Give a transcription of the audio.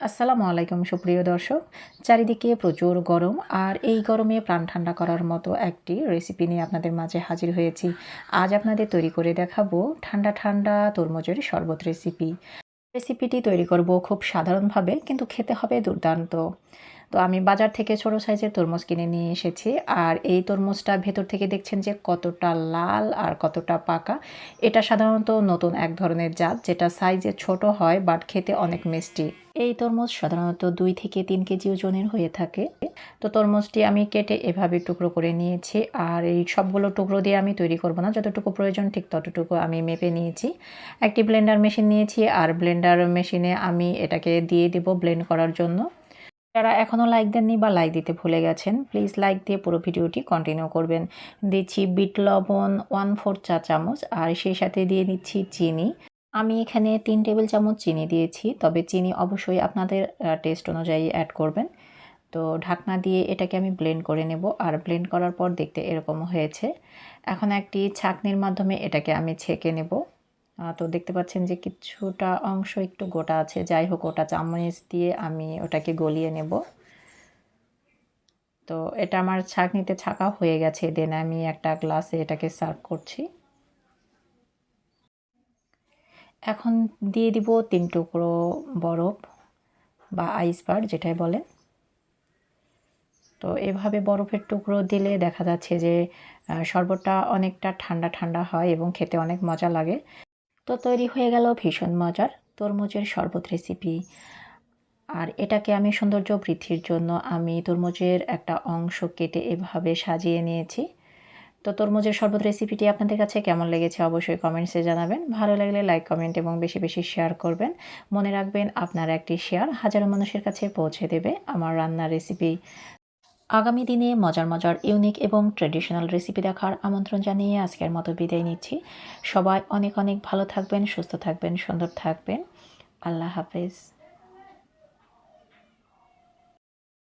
আসসালামু আলাইকুম, সুপ্রিয় দর্শক। চারিদিকে প্রচুর গরম আর এই গরমে প্রাণ ঠান্ডা করার মতো একটি রেসিপি নিয়ে আপনাদের মাঝে হাজির হয়েছি। আজ আপনাদের তৈরি করে দেখাবো ঠান্ডা ঠান্ডা তরমুজের শরবত রেসিপি রেসিপিটি তৈরি করব খুব সাধারণভাবে, কিন্তু খেতে হবে দুর্দান্ত। তো আমি বাজার থেকে ছোট সাইজের তরমুজ কিনে নিয়ে এসেছি আর এই তরমুজটা ভেতর থেকে দেখছেন যে কতটা লাল আর কতটা পাকা। এটা সাধারণত নতুন এক ধরনের জাত, যেটা সাইজে ছোট হয়, বাট খেতে অনেক মিষ্টি। এই তরমুজ সাধারণত দুই থেকে তিন কেজি ওজনের হয়ে থাকে। তো তরমুজটি আমি কেটে এভাবে টুকরো করে নিয়েছি। আর এই সবগুলো টুকরো দিয়ে আমি তৈরি করব না। যতটুকু প্রয়োজন ঠিক ততটুকু আমি মেপে নিয়েছি। একটি ব্লেন্ডার মেশিন নিয়েছি। আর ব্লেন্ডার মেশিনে আমি এটাকে দিয়ে দেব ব্লেন্ড করার জন্য। যারা এখনও লাইক দেননি বা লাইক দিতে ভুলে গেছেন, প্লিজ লাইক দিয়ে পুরো ভিডিওটি কন্টিনিউ করবেন। দিচ্ছি বিট লবণ, ওয়ান ফোর চা চামচ। আর সেই সাথে দিয়ে দিচ্ছি চিনি। আমি এখানে তিন টেবিল চামচ চিনি দিয়েছি, তবে চিনি অবশ্যই আপনাদের টেস্ট অনুযায়ী অ্যাড করবেন। তো ঢাকনা দিয়ে এটাকে আমি ব্লেন্ড করে নেব, আর ব্লেন্ড করার পর দেখতে এরকম হয়েছে। এখন একটি ছাকনির মাধ্যমে এটাকে আমি ছেঁকে নেব। তো দেখতে পাচ্ছেন যে কিছুটা অংশ একটু গোটা আছে, যাই হোক ওটা চামচ দিয়ে আমি ওটাকে গলিয়ে নেব। তো এটা আমার ছাঁকনিতে ছাকা হয়ে গেছে দেন আমি একটা গ্লাসে এটাকে সার্ভ করছি। এখন দিয়ে দিব তিন টুকরো বরফ বা আইস বার যেটাই বলে। তো এভাবে বরফের টুকরো দিলে দেখা যাচ্ছে যে শরবতটা অনেকটা ঠান্ডা ঠান্ডা হয় এবং খেতে অনেক মজা লাগে। তো তৈরি হয়ে গেল ভীষণ মজার তরমুজের শরবত রেসিপি আর এটাকে আমি সৌন্দর্য বৃদ্ধির জন্য আমি তরমুজের একটা অংশ কেটে এভাবে সাজিয়ে নিয়েছি। তো তরমুজের শরবত রেসিপিটি আপনাদের কাছে কেমন লেগেছে অবশ্যই কমেন্টসে জানাবেন। ভালো লাগলে লাইক কমেন্ট এবং বেশি বেশি শেয়ার করবেন। মনে রাখবেন আপনার একটি শেয়ার হাজারো মানুষের কাছে পৌঁছে দেবে আমার রান্নার রেসিপি আগামী দিনে মজার মজার ইউনিক এবং ট্র্যাডিশনাল রেসিপি দেখার আমন্ত্রণ জানিয়ে আজকের মতো বিদায় নিচ্ছি। সবাই অনেক অনেক ভালো থাকবেন, সুস্থ থাকবেন, সুন্দর থাকবেন। আল্লাহ হাফেজ।